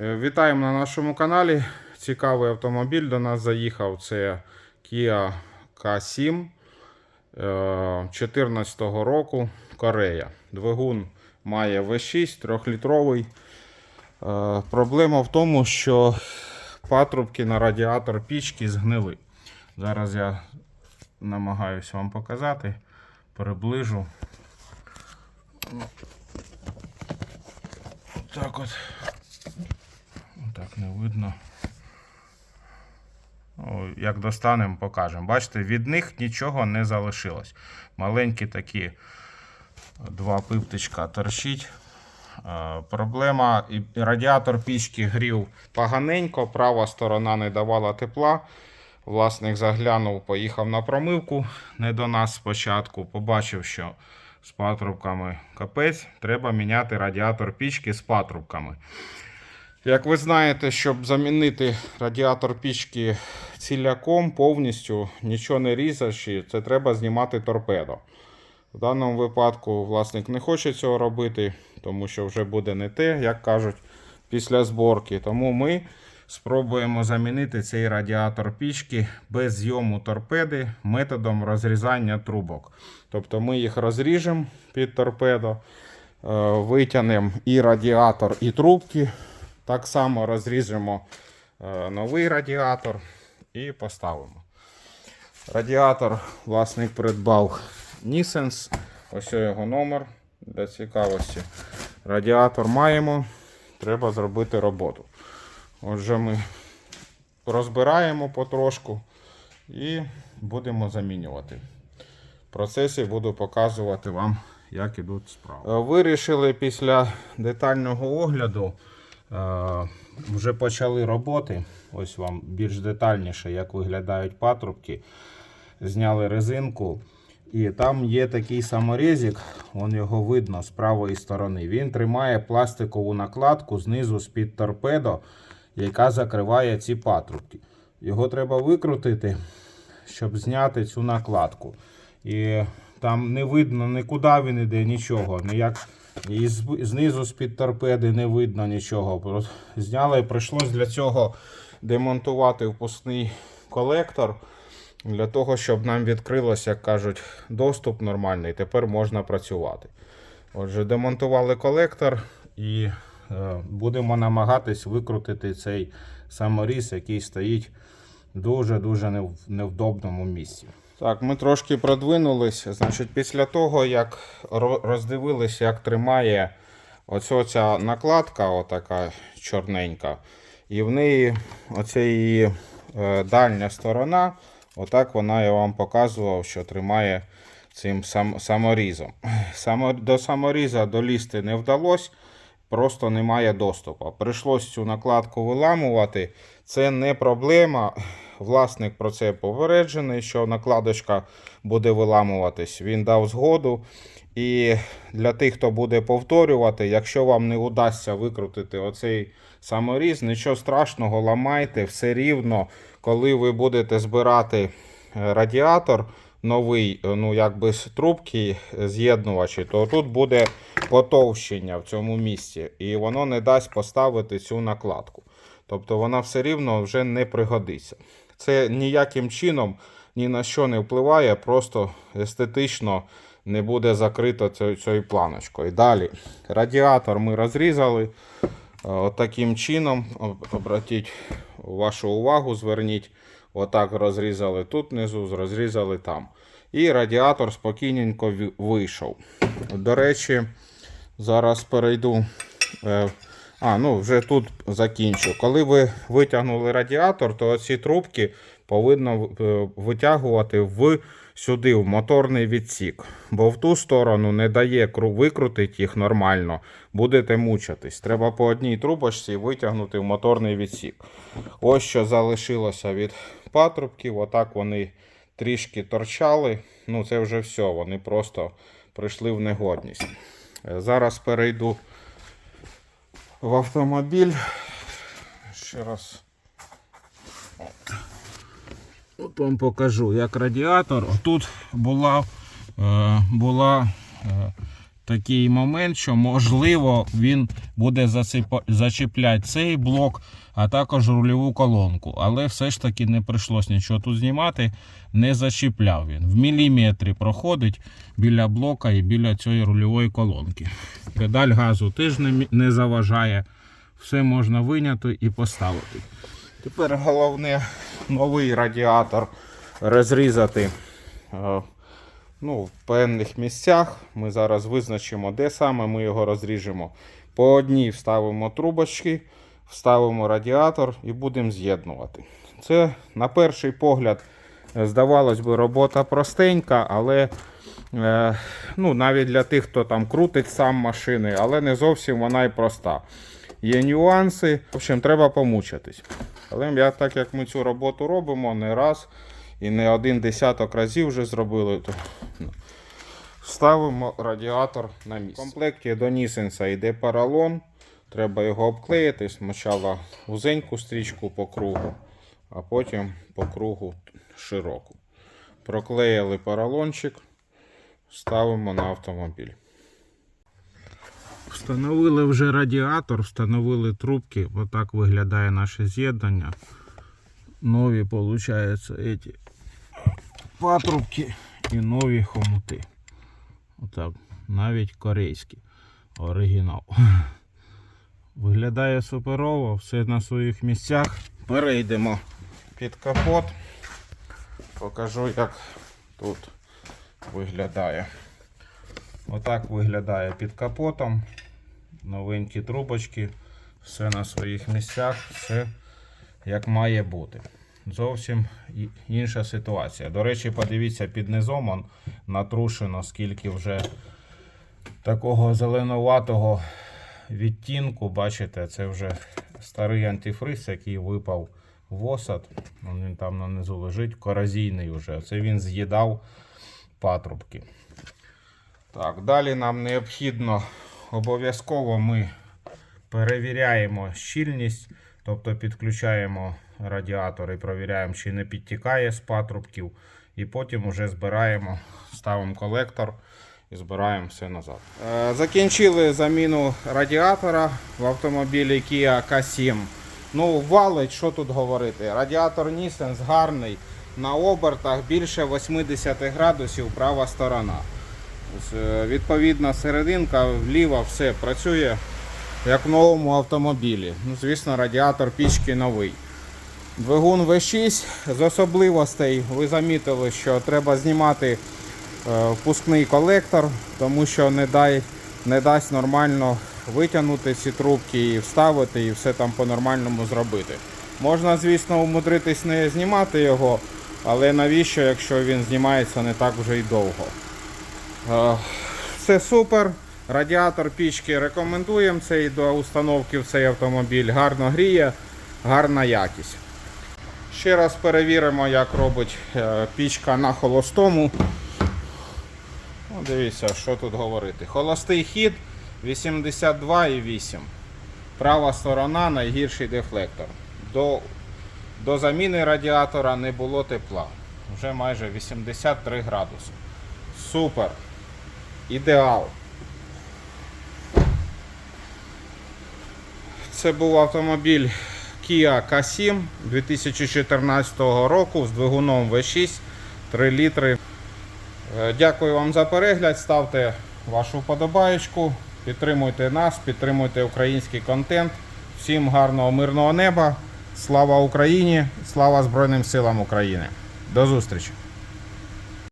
Е, Вітаємо на нашому каналі. Цікавий автомобіль до нас заїхав. Це Kia K7 2014 року Корея. Двигун має V6 3-літровий. Е, Проблема в тому, що патрубки на радіатор пічки згнили. Зараз я намагаюся вам показати, приближу. Так от. Так не видно. О, як достанемо, покажемо. Бачите, від них нічого не залишилось. Маленькі такі два пиптичка торчить. Е, Проблема, і радіатор пічки грів поганенько, права сторона не давала тепла. Власник заглянув, поїхав на промивку не до нас спочатку. Побачив, що з патрубками капець, треба міняти радіатор пічки з патрубками. Як ви знаєте, щоб замінити радіатор пічки ціляком повністю, нічого не різавши, це треба знімати торпедо. В даному випадку власник не хоче цього робити, тому що вже буде не те, як кажуть, після зборки. Тому ми спробуємо замінити цей радіатор пічки без зйому торпеди методом розрізання трубок. Тобто ми їх розріжемо під торпедо, е, витягнемо і радіатор, і трубки. Так само розріжемо е, новий радіатор і поставимо. Радіатор власник придбав Nissens. Ось його номер для цікавості. Радіатор маємо. Треба зробити роботу. Отже, ми розбираємо потрошку і будемо замінювати. В процесі буду показувати вам, як ідуть справи. Е, Вирішили після детального огляду. Е, Вже почали роботи. Ось вам більш детальніше, як виглядають патрубки. Зняли резинку. І там є такий саморізик, вон його видно з правої сторони. Він тримає пластикову накладку знизу з-під торпедо, яка закриває ці патрубки. Його треба викрутити, щоб зняти цю накладку. І там не видно нікуди він іде, нічого. Ніяк і знизу з-під торпеди не видно нічого. Зняли, прийшлось для цього демонтувати впускний колектор. Для того, щоб нам відкрилося, як кажуть, доступ нормальний, тепер можна працювати. Отже, демонтували колектор і е, будемо намагатись викрутити цей саморіз, який стоїть в дуже-дуже нев- невдобному місці. Так, ми трошки продвинулися. Значить, після того, як роздивилися, як тримає оця ця накладка, отака чорненька, і в неї оця її е, дальня сторона, отак вона я вам показував, що тримає цим сам, саморізом. Само, до саморіза долізти не вдалося, просто немає доступу. Прийшлось цю накладку виламувати. Це не проблема. Власник про це попереджений, що накладочка буде виламуватись. Він дав згоду. І для тих, хто буде повторювати, якщо вам не удасться викрутити оцей саморіз, нічого страшного, ламайте все рівно, коли ви будете збирати е, радіатор новий, е, ну якби з трубки з'єднувачі, то тут буде потовщення в цьому місці, і воно не дасть поставити цю накладку. Тобто вона все рівно вже не пригодиться. Це ніяким чином ні на що не впливає, просто естетично не буде закрито цією, планочкою. Далі радіатор ми розрізали. Е, Отаким чином, обратіть вашу увагу, зверніть, отак розрізали тут внизу, розрізали там. І радіатор спокійненько вийшов. До речі, зараз перейду. А, ну вже тут закінчу. Коли ви витягнули радіатор, то ці трубки повинно е, витягувати в сюди, в моторний відсік. Бо в ту сторону не дає кру- викрутити їх нормально. Будете мучитись. Треба по одній трубочці витягнути в моторний відсік. Ось що залишилося від патрубків. Отак вони трішки торчали. Ну, це вже все. Вони просто прийшли в негодність. Е, Зараз перейду в автомобіль. Ще раз. От вам покажу, як радіатор. Тут була, е, була е, такий момент, що можливо він буде зачіпляти цей блок, а також рульову колонку. Але все ж таки не прийшлось нічого тут знімати, не зачіпляв він. В міліметрі проходить біля блока і біля цієї рульової колонки. Педаль газу теж не, заважає. Все можна виняти і поставити. Тепер головне новий радіатор розрізати е, ну, в певних місцях. Ми зараз визначимо, де саме ми його розріжемо. По одній вставимо трубочки, вставимо радіатор і будемо з'єднувати. Це на перший погляд, е, здавалось би, робота простенька, але е, ну, навіть для тих, хто там крутить сам машини, але не зовсім вона і проста. Є нюанси. В общем, треба помучитись. Але я, так як ми цю роботу робимо не раз і не один десяток разів вже зробили, то ну, ставимо радіатор на місце. В комплекті до Нісенса йде поролон. Треба його обклеїти. Спочатку вузеньку стрічку по кругу, а потім по кругу широку. Проклеїли поролончик, ставимо на автомобіль. Встановили вже радіатор, встановили трубки. Отак виглядає наше з'єднання. Нові, виходить, ці патрубки і нові хомути. Отак, навіть корейські. Оригінал. Виглядає суперово, все на своїх місцях. Перейдемо під капот. Покажу, як тут виглядає. Отак виглядає під капотом. Новенькі трубочки, все на своїх місцях, все як має бути. Зовсім інша ситуація. До речі, подивіться під низом он натрушено, скільки вже такого зеленуватого відтінку. Бачите, це вже старий антифриз, який випав в осад. Він там нанизу лежить, корозійний вже. Це він з'їдав патрубки. Так, далі нам необхідно обов'язково ми перевіряємо щільність, тобто підключаємо радіатор і провіряємо, чи не підтікає з патрубків. І потім вже збираємо, ставимо колектор і збираємо все назад. Е, Закінчили заміну радіатора в автомобілі Kia K7. Ну, валить, що тут говорити. Радіатор Nissan гарний. На обертах більше 80 градусів права сторона. Е, Відповідна серединка вліво все працює як в новому автомобілі. Ну, звісно, радіатор пічки новий. Двигун V6 з особливостей ви замітили, що треба знімати е, впускний колектор, тому що не, дай, не дасть нормально витягнути ці трубки і вставити, і все там по-нормальному зробити. Можна, звісно, умудритись не знімати його, але навіщо, якщо він знімається не так вже й довго. Е, Все супер. Радіатор пічки рекомендуємо цей до установки в цей автомобіль. Гарно гріє, гарна якість. Ще раз перевіримо, як робить е, пічка на холостому. Ну, дивіться, що тут говорити. Холостий хід 82,8. Права сторона найгірший дефлектор. До, до заміни радіатора не було тепла. Вже майже 83 градуси. Супер. Ідеал. Це був автомобіль Kia K7 2014 року з двигуном V6 3 літри. Е, Дякую вам за перегляд. Ставте вашу вподобаєчку, підтримуйте нас, підтримуйте український контент. Всім гарного мирного неба. Слава Україні! Слава Збройним силам України! До зустрічі!